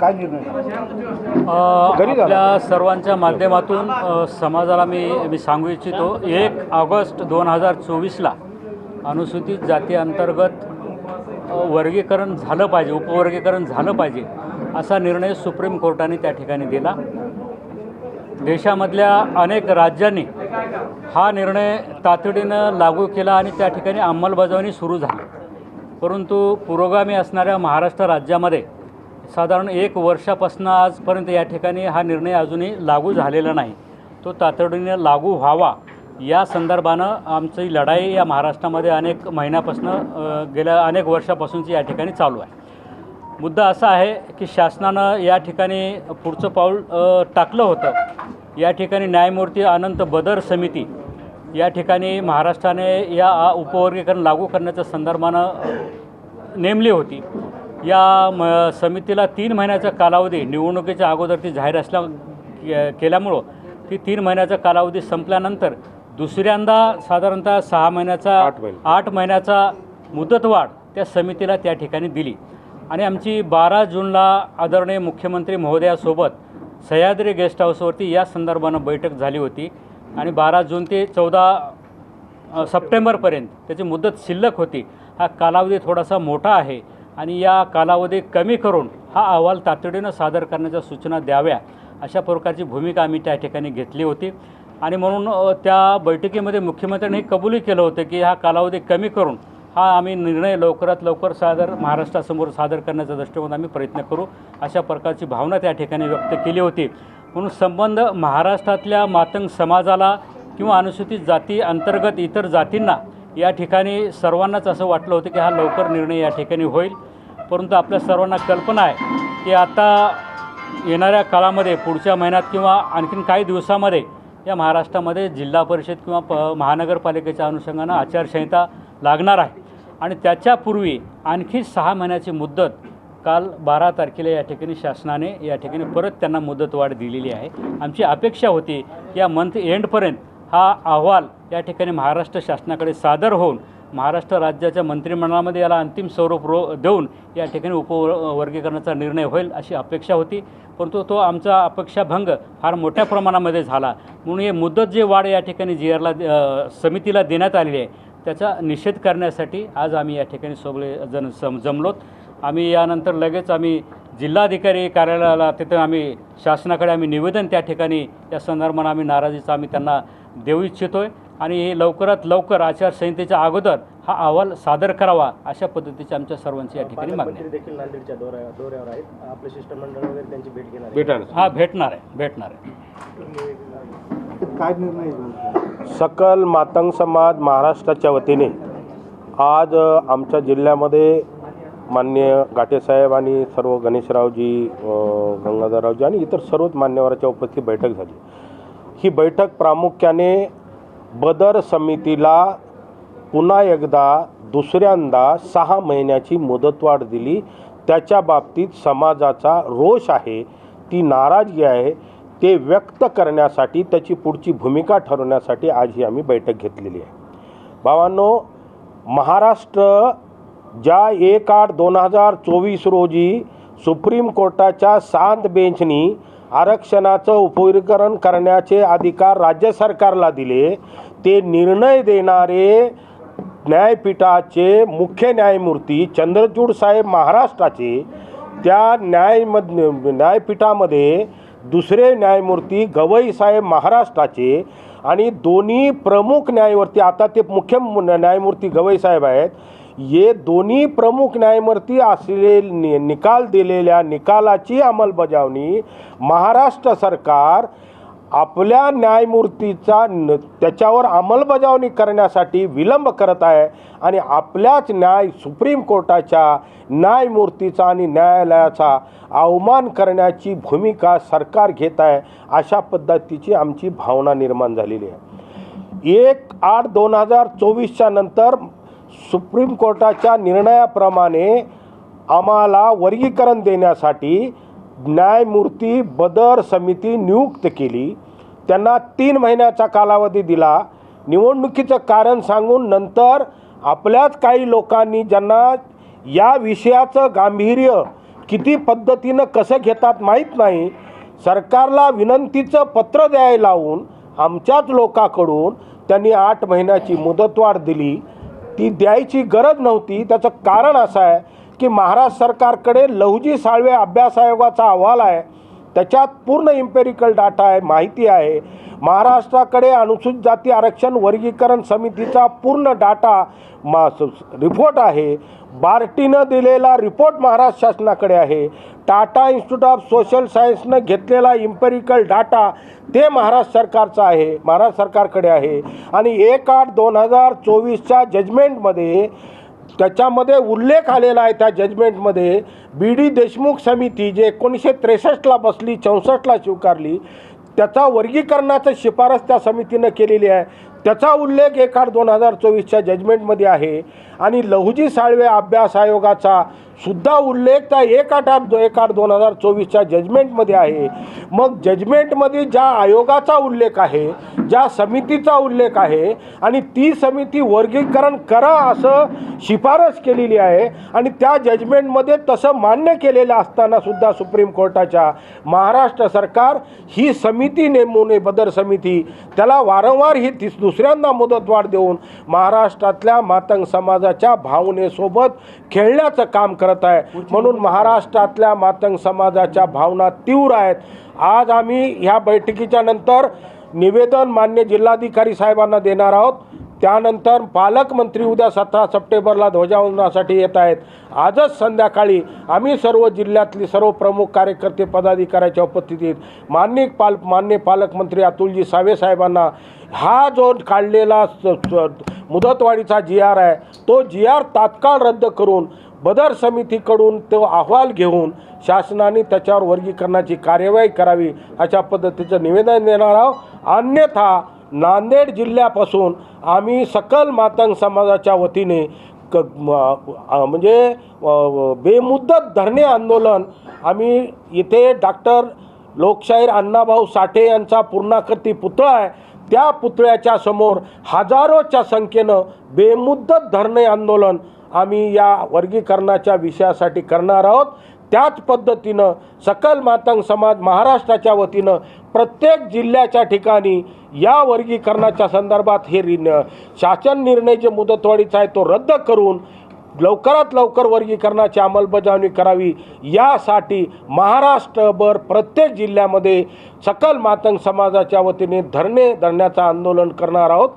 काय निर्णय. आपल्या सर्वांच्या माध्यमातून समाजाला मी मी सांगू इच्छितो एक ऑगस्ट दोन हजार चोवीसला अनुसूचित जाती अंतर्गत वर्गीकरण झालं पाहिजे उपवर्गीकरण झालं पाहिजे असा निर्णय सुप्रीम कोर्टाने त्या ठिकाणी दिला. देशामधल्या अनेक राज्यांनी हा निर्णय तातडीनं लागू केला आणि त्या ठिकाणी अंमलबजावणी सुरू झाली. परंतु पुरोगामी असणाऱ्या महाराष्ट्र राज्यामध्ये साधारण एक वर्षापासून आजपर्यंत या ठिकाणी हा निर्णय अजूनही लागू झालेला नाही. तो तातडीने लागू व्हावा. या संदर्भानं आमची लढाई या महाराष्ट्रामध्ये अनेक महिन्यापासून गेल्या अनेक वर्षापासूनची या ठिकाणी चालू आहे. मुद्दा असा आहे की शासनानं या ठिकाणी पुढचं पाऊल टाकलं होतं. या ठिकाणी न्यायमूर्ती अनंत बदर समिती या ठिकाणी महाराष्ट्राने या उपवर्गीकरण लागू करण्याच्या संदर्भानं नेमली होती. या म समितीला तीन महिन्याचा कालावधी निवडणुकीच्या अगोदर ती जाहीर असल्या के- केल्यामुळं ती तीन महिन्याचा कालावधी संपल्यानंतर दुसऱ्यांदा साधारणतः सहा महिन्याचा आठ महिने. आठ महिन्याचा मुदतवाढ त्या समितीला त्या ठिकाणी दिली. आणि आमची बारा जूनला आदरणीय मुख्यमंत्री महोदयासोबत सह्याद्री गेस्ट हाऊसवरती या संदर्भानं बैठक झाली होती. आणि बारा जून ते चौदा सप्टेंबरपर्यंत त्याची मुदत शिल्लक होती. हा कालावधी थोडासा मोठा आहे. आणि या कालावधी कमी करून हा अहवाल तातडीनं सादर करण्याच्या सूचना द्याव्या अशा प्रकारची भूमिका आम्ही त्या ठिकाणी घेतली होती. आणि म्हणून त्या बैठकीमध्ये मुख्यमंत्र्यांनी कबूलही केलं होतं की हा कालावधी कमी करून हा आम्ही निर्णय लवकरात लवकर सादर महाराष्ट्रासमोर सादर करण्याचा दृष्टिकोन आम्ही प्रयत्न करू अशा प्रकारची भावना त्या ठिकाणी व्यक्त केली होती. म्हणून संबंध महाराष्ट्रातल्या मातंग समाजाला किंवा अनुसूचित जाती अंतर्गत इतर जातींना या ठिकाणी सर्वांनाच असं वाटलं होतं की हा लवकर निर्णय या ठिकाणी होईल. परंतु आपल्या सर्वांना कल्पना आहे की आता येणाऱ्या काळामध्ये पुढच्या महिन्यात किंवा आणखीन काही दिवसामध्ये या महाराष्ट्रामध्ये जिल्हा परिषद किंवा प महानगरपालिकेच्या अनुषंगानं आचारसंहिता लागणार आहे. आणि त्याच्यापूर्वी आणखी सहा महिन्याची मुदत काल बारा तारखेला या ठिकाणी शासनाने या ठिकाणी परत त्यांना मुदतवाढ दिलेली आहे. आमची अपेक्षा होती की या मंथ एंडपर्यंत हा अहवाल या ठिकाणी महाराष्ट्र शासनाकडे सादर होऊन महाराष्ट्र राज्याच्या मंत्रिमंडळामध्ये याला अंतिम स्वरूप रो देऊन या ठिकाणी उपवर्गीकरणाचा निर्णय होईल अशी अपेक्षा होती. परंतु तो आमचा अपेक्षाभंग फार मोठ्या प्रमाणामध्ये झाला. म्हणून हे मुदत जे वाढ या ठिकाणी जी आरला समितीला देण्यात आलेली आहे त्याचा निषेध करण्यासाठी आज आम्ही या ठिकाणी सगळे जण सम जमलोत. आम्ही यानंतर लगेच आम्ही जिल्हाधिकारी कार्यालयाला तिथं आम्ही शासनाकडे आम्ही निवेदन त्या ठिकाणी या संदर्भात आम्ही नाराजीचं आम्ही त्यांना देऊ इच्छितो आहे आणि हे लवकरात लवकर आचारसंहितेच्या अगोदर हा अहवाल सादर करावा अशा पद्धतीची आमच्या सर्वांची या ठिकाणी मागणी देखील नांदेडच्या दौऱ्या दौऱ्यावर आहेत. आपले शिष्टमंडळ वगैरे त्यांची भेट घेणार आहे. भेटा ना. हा भेटणार आहे भेटणार आहे. काय निर्णय झाला? सकल मातंग समाज महाराष्ट्राच्या वतीने आज आमच्या जिल्ह्यामध्ये मान्य गाटेसाहेब आणि सर्व गणेशरावजी गंगाधररावजी आणि इतर सर्वच मान्यवराच्या उपस्थित बैठक झाली. ही बैठक प्रामुख्याने बदर समितीला पुन्हा एकदा दुसऱ्यांदा सहा महिन्याची मुदतवाढ दिली. त्याच्या बाबतीत समाजाचा रोष आहे ती नाराजगी आहे ते व्यक्त करण्यासाठी त्याची पुढची भूमिका ठरवण्यासाठी आज ही आम्ही बैठक घेतलेली आहे. भावांनो महाराष्ट्र ज्या एक आठ दोन हजार चोवीस रोजी सुप्रीम कोर्टाच्या सांत बेंचनी आरक्षणाचं उपवर्गीकरण करण्याचे अधिकार राज्य सरकारला दिले. ते निर्णय देणारे न्यायपीठाचे मुख्य न्यायमूर्ती चंद्रचूड साहेब महाराष्ट्राचे. त्या न्यायम न्यायपीठामध्ये दुसरे न्यायमूर्ती गवई साहेब महाराष्ट्राचे आणि दोन्ही प्रमुख न्यायमूर्ती आता ते मुख्य न्यायमूर्ती गवई साहेब आहेत. हे दोन्ही प्रमुख न्यायमूर्ती असलेले नि निकाल दिलेल्या निकालाची अंमलबजावणी महाराष्ट्र सरकार आपल्या न्यायमूर्तीचा न त्याच्यावर अंमलबजावणी करण्यासाठी विलंब करत आहे आणि आपल्याच न्याय सुप्रीम कोर्टाच्या न्यायमूर्तीचा आणि न्यायालयाचा अवमान करण्याची भूमिका सरकार घेत आहे अशा पद्धतीची आमची भावना निर्माण झालेली आहे. एक आठ दोन हजार चोवीसच्या नंतर सुप्रीम कोर्टाच्या निर्णयाप्रमाणे आम्हाला वर्गीकरण देण्यासाठी न्यायमूर्ती बदर समिती नियुक्त केली. त्यांना तीन महिन्याचा कालावधी दिला. निवडणुकीचं कारण सांगून नंतर आपल्याच काही लोकांनी ज्यांना या विषयाचं गांभीर्य किती पद्धतीनं कसं घेतात माहीत नाही सरकारला विनंतीचं पत्र द्यायला लावून आमच्याच लोकांकडून त्यांनी आठ महिन्याची मुदतवाढ दिली. ती द्यायची गरज नव्हती. त्याचं कारण असं आहे की महाराष्ट्र सरकारकडे लहुजी साळवे अभ्यास आयोगाचा अहवाल आहे. त्याच्यात पूर्ण इम्पेरिकल डाटा आहे माहिती आहे. महाराष्ट्राकडे अनुसूचित जाती आरक्षण वर्गीकरण समितीचा पूर्ण डाटा मा रिपोर्ट आहे. बार्टीनं दिलेला रिपोर्ट महाराष्ट्र शासनाकडे आहे. टाटा इन्स्टिट्यूट ऑफ सोशल सायन्सनं घेतलेला इम्पेरिकल डाटा ते महाराष्ट्र सरकारचा आहे महाराष्ट्र सरकारकडे आहे. आणि एक आठ दोन हजार चोवीसच्या जजमेंटमध्ये त्याच्यामध्ये उल्लेख आलेला आहे त्या जजमेंटमध्ये बी डी देशमुख समिती जे एकोणीसशे त्रेसष्टला बसली चौसष्टला स्वीकारली त्याचा वर्गीकरणाचं शिफारस त्या समितीनं केलेली आहे. त्याचा उल्लेख एक आठ दोन हजार चोवीसच्या जजमेंटमध्ये आहे. आणि लहुजी साळवे अभ्यास आयोगाचा सुद्धा उल्लेख त्या एक आठ आठ एक आठ दोन हजार चोवीसच्या जजमेंटमध्ये आहे. मग जजमेंटमध्ये ज्या आयोगाचा उल्लेख आहे ज्या समितीचा उल्लेख आहे आणि ती समिती वर्गीकरण करा असं शिफारस केलेली आहे आणि त्या जजमेंटमध्ये तसं मान्य केलेलं असताना सुद्धा सुप्रीम कोर्टाच्या महाराष्ट्र सरकार ही समिती नेमून बदर समिती त्याला वारंवार ही तीस दुसऱ्यांदा मुदतवाढ देऊन महाराष्ट्रातल्या मातंग समाजाच्या भावनेसोबत खेळण्याचं काम करत करत आहे. म्हणून महाराष्ट्रातल्या मातंग समाजाच्या भावना तीव्र आहेत. आज आम्ही ह्या बैठकीच्या नंतर निवेदन मान्य जिल्हाधिकारी साहेबांना देणार आहोत. त्यानंतर पालकमंत्री उद्या सतरा सप्टेंबरला ध्वजावंदनासाठी येत आहेत. आजच संध्याकाळी आम्ही सर्व जिल्ह्यातली सर्व प्रमुख कार्यकर्ते पदाधिकाऱ्याच्या उपस्थितीत मान्य पाल मान्य पालकमंत्री अतुलजी सावे साहेबांना हा जो काढलेला मुदतवाढीचा जी आर आहे तो जी आर तात्काळ रद्द करून बदर समितीकडून तो अहवाल घेऊन शासनाने त्याच्यावर वर्गीकरणाची कार्यवाही करावी अशा पद्धतीचं निवेदन देणार आहोत. अन्यथा नांदेड जिल्ह्यापासून आम्ही सकल मातंग समाजाच्या वतीने क म्हणजे बेमुद्दत बेमुदत धरणे आंदोलन आम्ही इथे डॉक्टर लोकशाहीर अण्णाभाऊ साठे यांचा पूर्णाकृती पुतळा आहे. त्या पुतळ्याच्या समोर हजारोच्या संख्येनं बेमुदत धरणे आंदोलन आम्ही या वर्गीकरणाच्या विषयासाठी करणार आहोत. त्याच पद्धतीनं सकल मातंग समाज महाराष्ट्राच्या वतीनं प्रत्येक जिल्ह्याच्या ठिकाणी या वर्गीकरणाच्या संदर्भात हे शासन निर्णय जे मुदतवाढीचा आहे तो रद्द करून लवकरात लवकर वर्गीकरणाची अंमलबजावणी करावी. यासाठी महाराष्ट्रभर प्रत्येक जिल्ह्यामध्ये सकल मातंग समाजाच्या वतीने धरणे धरण्याचं आंदोलन करणार आहोत.